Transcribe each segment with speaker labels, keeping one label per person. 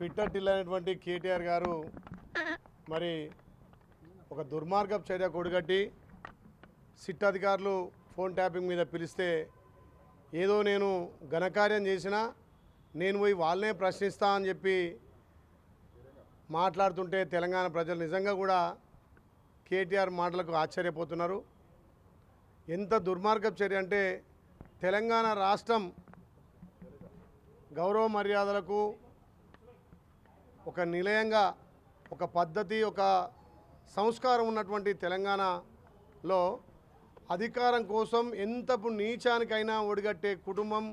Speaker 1: పిట్టటిల్ అనేటువంటి కేటీఆర్ గారు మరి ఒక దుర్మార్గపు చర్య కొడుగట్టి సిట్ అధికారులు ఫోన్ ట్యాపింగ్ మీద పిలిస్తే ఏదో నేను ఘనకార్యం చేసినా నేను పోయి వాళ్ళనే ప్రశ్నిస్తా అని చెప్పి మాట్లాడుతుంటే తెలంగాణ ప్రజలు నిజంగా కూడా కేటీఆర్ మాటలకు ఆశ్చర్యపోతున్నారు. ఎంత దుర్మార్గపు చర్య అంటే తెలంగాణ రాష్ట్రం గౌరవ మర్యాదలకు ఒక నిలయంగా ఒక పద్ధతి ఒక సంస్కారం ఉన్నటువంటి తెలంగాణలో అధికారం కోసం ఎంతపు నీచానికైనా ఒడిగట్టే కుటుంబం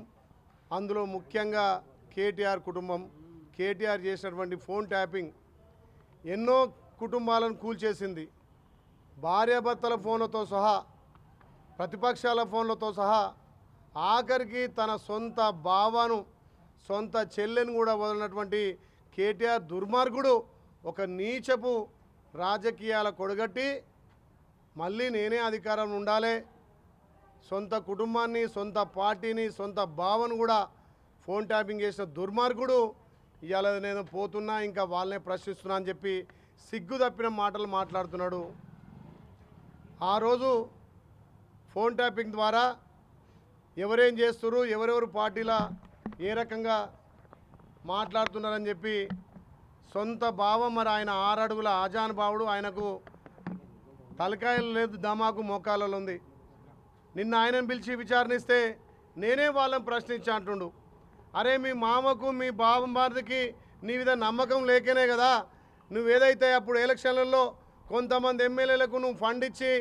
Speaker 1: అందులో ముఖ్యంగా కేటీఆర్ కుటుంబం. కేటీఆర్ చేసినటువంటి ఫోన్ ట్యాపింగ్ ఎన్నో కుటుంబాలను కూల్చేసింది. భార్యాభర్తల ఫోన్లతో సహా ప్రతిపక్షాల ఫోన్లతో సహా ఆఖరికి తన సొంత బావను సొంత చెల్లెని కూడా వదిలినటువంటి కేటీఆర్ దుర్మార్గుడు ఒక నీచపు రాజకీయాల కొడగట్టి మళ్ళీ నేనే అధికారం ఉండాలి. సొంత కుటుంబాన్ని సొంత పార్టీని సొంత భావను కూడా ఫోన్ ట్యాపింగ్ చేసిన దుర్మార్గుడు ఇవాళ నేను పోతున్నా ఇంకా వాళ్ళనే ప్రశ్నిస్తున్నా అని చెప్పి సిగ్గు తప్పిన మాటలు మాట్లాడుతున్నాడు. ఆ రోజు ఫోన్ ట్యాపింగ్ ద్వారా ఎవరేం చేస్తున్నారు ఎవరెవరు పార్టీల ఏ రకంగా మాట్లాడుతున్నారని చెప్పి సొంత భావం మరి ఆయన ఆరడుగుల ఆజాన్ బావుడు ఆయనకు తలకాయలు లేదు దమాకు మోకాలలో ఉంది. నిన్న ఆయనను పిలిచి విచారణిస్తే నేనే వాళ్ళని ప్రశ్నించా అంటుండు. అరే మీ మామకు మీ బావమారిదికి నీ మీద నమ్మకం లేకనే కదా. నువ్వేదైతే అప్పుడు ఎలక్షన్లలో కొంతమంది ఎమ్మెల్యేలకు నువ్వు ఫండ్ ఇచ్చి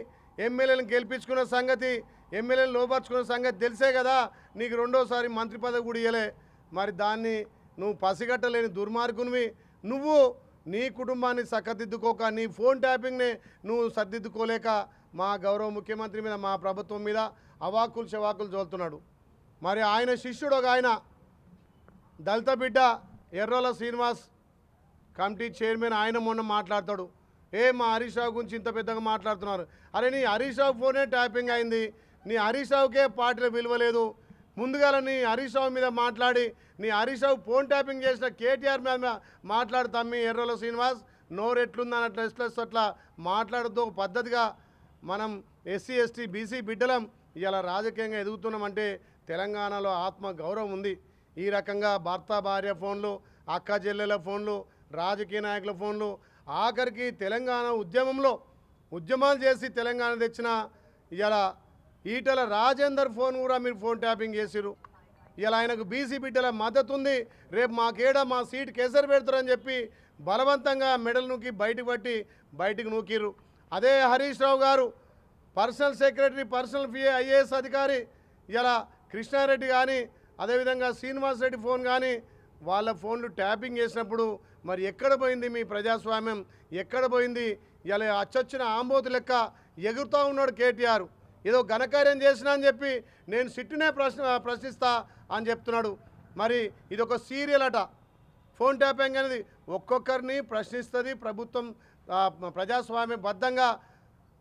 Speaker 1: ఎమ్మెల్యేలను గెలిపించుకున్న సంగతి ఎమ్మెల్యేలు లోపరుచుకున్న సంగతి తెలిసే కదా. నీకు రెండోసారి మంత్రి పదవి కూడా ఇయ్యలే. మరి దాన్ని నువ్వు పసిగట్టలేని దుర్మార్గునివి. నువ్వు నీ కుటుంబాన్ని చక్కదిద్దుకోక నీ ఫోన్ ట్యాపింగ్ని నువ్వు సర్దిద్దుకోలేక మా గౌరవ ముఖ్యమంత్రి మీద మా ప్రభుత్వం మీద అవాకులు చవాకులు చోలుతున్నాడు మరి ఆయన శిష్యుడు ఒక ఆయన దళిత బిడ్డ ఎర్రోల శ్రీనివాస్ కమిటీ చైర్మన్ ఆయన మొన్న మాట్లాడతాడు. ఏ మా హరీష్ రావు గురించి ఇంత పెద్దగా మాట్లాడుతున్నారు. అరే నీ హరీష్ రావు ఫోనే ట్యాపింగ్ అయింది. నీ హరీష్ రావుకే పార్టీలో లేదు. ముందుగాల ముందుగా నీ హరీష్ మీద మాట్లాడి నీ హరీశావు ఫోన్ ట్యాపింగ్ చేసిన కేటీఆర్ మీద మాట్లాడు తమ్మి ఎర్రలో శ్రీనివాస్. నోరు ఎట్లుందని అట్లా ఎట్లా అట్లా మాట్లాడుతూ ఒక పద్ధతిగా మనం ఎస్సీ ఎస్టీ బీసీ బిడ్డలం ఇలా రాజకీయంగా ఎదుగుతున్నామంటే తెలంగాణలో ఆత్మ గౌరవం ఉంది. ఈ రకంగా భర్త భార్య ఫోన్లు అక్క చెల్లెల ఫోన్లు రాజకీయ నాయకుల ఫోన్లు. ఆఖరికి తెలంగాణ ఉద్యమంలో ఉద్యమాలు చేసి తెలంగాణ తెచ్చిన ఇలా ఈటల రాజేందర్ ఫోన్ కూడా మీరు ఫోన్ ట్యాపింగ్ చేసిరు ఇలా ఆయనకు బీసీ బిడ్డల మద్దతు ఉంది. రేపు మాకేడ మా సీట్ కేసరి పెడతారని చెప్పి బలవంతంగా మెడల్ నూకి బయటకు పట్టి బయటకు నూకిరు అదే Harish Rao garu personal secretary personal PA IAS అధికారి ఇలా కృష్ణారెడ్డి కానీ అదేవిధంగా శ్రీనివాస్ రెడ్డి ఫోన్ కానీ వాళ్ళ ఫోన్లు ట్యాపింగ్ చేసినప్పుడు మరి ఎక్కడ పోయింది మీ ప్రజాస్వామ్యం? ఎక్కడ పోయింది? ఇలా అచ్చొచ్చిన ఆంబోతు లెక్క ఎగురుతూ ఉన్నాడు కేటీఆర్. ఏదో ఘనకార్యం చేసినా అని చెప్పి నేను సిట్టునే ప్రశ్న ప్రశ్నిస్తా అని చెప్తున్నాడు. మరి ఇది ఒక సీరియల్ అట. ఫోన్ ట్యాపింగ్ అనేది ఒక్కొక్కరిని ప్రశ్నిస్తుంది ప్రభుత్వం ప్రజాస్వామ్య బద్ధంగా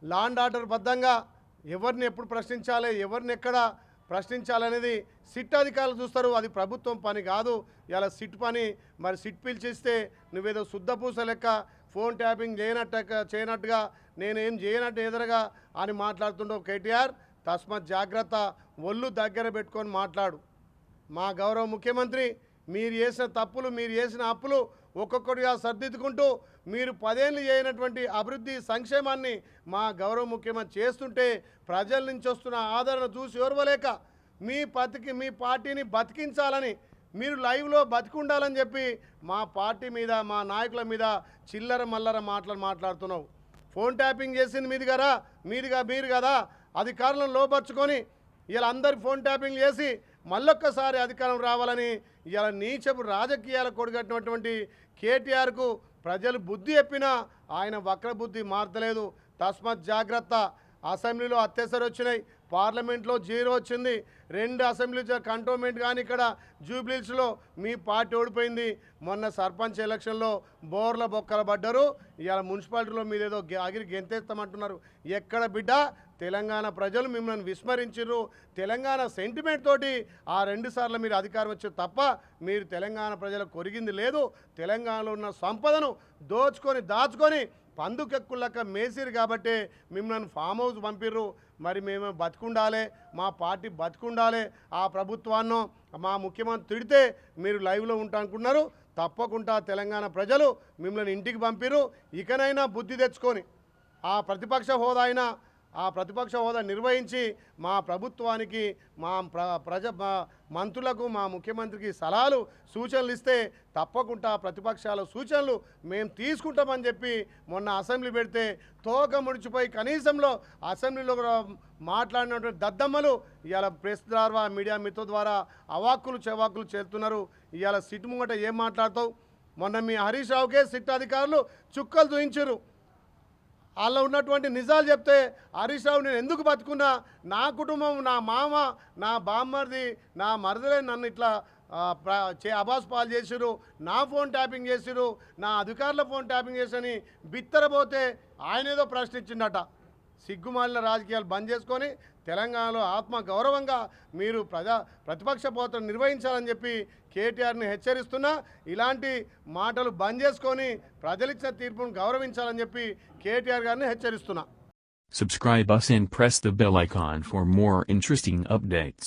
Speaker 1: లాండ్ ఆర్డర్ బద్ధంగా ఎవరిని ఎప్పుడు ప్రశ్నించాలి ఎవరిని ఎక్కడ ప్రశ్నించాలనేది సిట్ అధికారులు చూస్తారు. అది ప్రభుత్వం పని కాదు. ఇలా సిట్ పని. మరి సిట్ పిలిచిస్తే నువ్వేదో శుద్ధపూస లెక్క ఫోన్ ట్యాపింగ్ చేయనట్ట చేయనట్టుగా నేనేం చేయనట్టు ఎదురుగా అని మాట్లాడుతుండవు కేటీఆర్ తస్మత్ జాగ్రత్త ఒళ్ళు దగ్గర పెట్టుకొని మాట్లాడు. మా గౌరవ ముఖ్యమంత్రి మీరు చేసిన తప్పులు మీరు చేసిన అప్పులు ఒక్కొక్కటిగా సర్దిద్దుకుంటూ మీరు పదేళ్ళు చేయనటువంటి అభివృద్ధి సంక్షేమాన్ని మా గౌరవ ముఖ్యమంత్రి చేస్తుంటే ప్రజల నుంచి వస్తున్న ఆదరణ చూసి ఓర్వలేక మీ పతికి మీ పార్టీని బతికించాలని మీరు లైవ్లో బతికుండాలని చెప్పి మా పార్టీ మీద మా నాయకుల మీద చిల్లర మల్లర మాటలు మాట్లాడుతున్నావు. ఫోన్ ట్యాపింగ్ చేసింది మీది కదా మీదిగా మీరు కదా అధికారులను లోపరుచుకొని ఇలా అందరు ఫోన్ ట్యాపింగ్ చేసి మళ్ళొక్కసారి అధికారం రావాలని ఇలా నీచపు రాజకీయాల కొడుగట్టినటువంటి కేటీఆర్కు ప్రజలు బుద్ధి చెప్పినా ఆయన వక్రబుద్ధి మారతలేదు. తస్మత్ జాగ్రత్త. అసెంబ్లీలో అత్యవసర వచ్చినాయి. పార్లమెంట్లో జీరో వచ్చింది. రెండు అసెంబ్లీ కంటోన్మెంట్ కానీ ఇక్కడ జూబ్లీస్లో మీ పార్టీ ఓడిపోయింది. మొన్న సర్పంచ్ ఎలక్షన్లో బోర్ల బొక్కల పడ్డరు. ఇవాళ మున్సిపాలిటీలో మీరు ఏదో ఆగిరి గెంతేస్తామంటున్నారు. ఎక్కడ బిడ్డ? తెలంగాణ ప్రజలు మిమ్మల్ని విస్మరించారు తెలంగాణ సెంటిమెంట్ తోటి ఆ రెండు సార్లు మీరు అధికారం వచ్చారు తప్ప మీరు తెలంగాణ ప్రజలకు కొరిగింది లేదు. తెలంగాణలో ఉన్న సంపదను దోచుకొని దాచుకొని పందుకెక్కులక మేసిరు కాబట్టి మిమ్మల్ని ఫామ్ హౌస్ పంపిర్రు. మరి మేము బతుకుండాలి మా పార్టీ బతుకుండాలి ఆ ప్రభుత్వాన్నో మా ముఖ్యమంత్రి తిడితే మీరు లైవ్లో ఉంటా అనుకున్నారు తప్పకుండా తెలంగాణ ప్రజలు మిమ్మల్ని ఇంటికి పంపిరు ఇకనైనా బుద్ధి తెచ్చుకొని ఆ ప్రతిపక్ష హోదా అయినా ఆ ప్రతిపక్ష హోదా నిర్వహించి మా ప్రభుత్వానికి మా ప్ర ప్రజ మంత్రులకు మా ముఖ్యమంత్రికి సలహాలు సూచనలు ఇస్తే తప్పకుండా ప్రతిపక్షాల సూచనలు మేము తీసుకుంటామని చెప్పి మొన్న అసెంబ్లీ పెడితే తోక ముడిచిపోయి కనీసంలో అసెంబ్లీలో మాట్లాడినటువంటి దద్దమ్మలు ఇవాళ ప్రెస్ ద్వారా మీడియా మిత్ర ద్వారా అవాక్కులు చెవాక్కులు చేస్తున్నారు. ఇవాళ సిట్ ముంగట ఏం మాట్లాడతావు? మొన్న మీ హరీష్ రావుకే సిట్ అధికారులు చుక్కలు చూయించారు వాళ్ళ ఉన్నటువంటి నిజాలు చెప్తే హరీష్ రావు నేను ఎందుకు బతుకున్నా? నా కుటుంబం నా మామ నా బామ్మర్ది నా మరదలే నన్ను ఇట్లా చే అబాస్ పాలు చేసిరు నా ఫోన్ ట్యాపింగ్ చేసిరు నా అధికారుల ఫోన్ ట్యాపింగ్ చేసని బిత్తరపోతే ఆయన ఏదో ప్రశ్నించిండట సిగ్గుమాలిన రాజకీయాలు బంద్ చేసుకొని తెలంగాణలో ఆత్మ గౌరవంగా మీరు ప్రజా ప్రతిపక్ష పోతను నిర్వహించాలని చెప్పి కేటీఆర్ని హెచ్చరిస్తున్నా ఇలాంటి మాటలు బంద్ చేసుకొని ప్రజలిచ్చిన తీర్పును గౌరవించాలని చెప్పి కేటీఆర్ గారిని హెచ్చరిస్తున్నా
Speaker 2: Subscribe us and press the bell icon for more interesting updates.